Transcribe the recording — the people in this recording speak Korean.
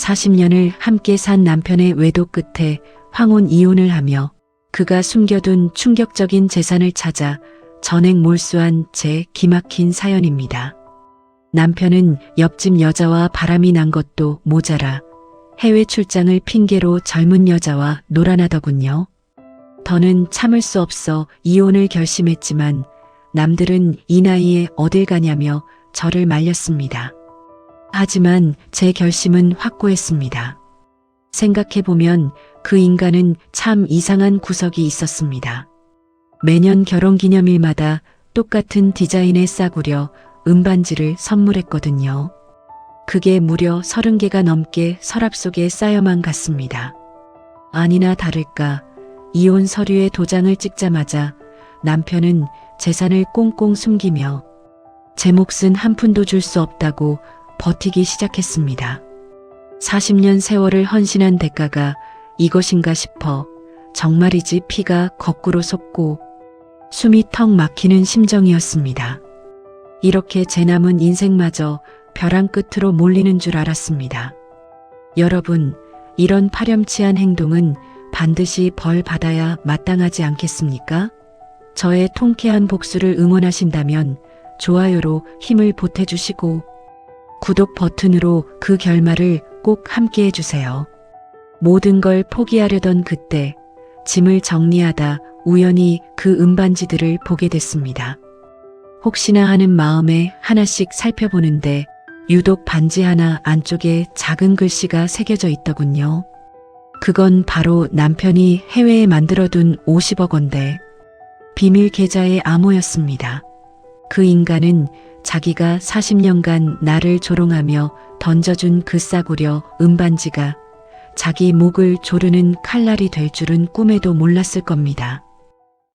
40년을 함께 산 남편의 외도 끝에 황혼 이혼을 하며 그가 숨겨둔 충격적인 재산을 찾아 전액 몰수한 제 기막힌 사연입니다. 남편은 옆집 여자와 바람이 난 것도 모자라 해외 출장을 핑계로 젊은 여자와 놀아나더군요. 더는 참을 수 없어 이혼을 결심했지만 남들은 이 나이에 어딜 가냐며 저를 말렸습니다. 하지만 제 결심은 확고했습니다. 생각해보면 그 인간은 참 이상한 구석이 있었습니다. 매년 결혼 기념일마다 똑같은 디자인의 싸구려 은반지를 선물했거든요. 그게 무려 30개가 넘게 서랍 속에 쌓여만 갔습니다. 아니나 다를까 이혼 서류에 도장을 찍자마자 남편은 재산을 꽁꽁 숨기며 제 몫은 한 푼도 줄 수 없다고 버티기 시작했습니다. 40년 세월을 헌신한 대가가 이것인가 싶어 정말이지 피가 거꾸로 솟고 숨이 턱 막히는 심정이었습니다. 이렇게 제 남은 인생마저 벼랑 끝으로 몰리는 줄 알았습니다. 여러분, 이런 파렴치한 행동은 반드시 벌 받아야 마땅하지 않겠습니까? 저의 통쾌한 복수를 응원하신다면 좋아요로 힘을 보태주시고 구독 버튼으로 그 결말을 꼭 함께 해주세요. 모든 걸 포기하려던 그때 짐을 정리하다 우연히 그 은반지들을 보게 됐습니다. 혹시나 하는 마음에 하나씩 살펴보는데 유독 반지 하나 안쪽에 작은 글씨가 새겨져 있더군요. 그건 바로 남편이 해외에 만들어둔 50억 원대 비밀 계좌의 암호였습니다. 그 인간은 자기가 40년간 나를 조롱하며 던져준 그 싸구려 은반지가 자기 목을 조르는 칼날이 될 줄은 꿈에도 몰랐을 겁니다.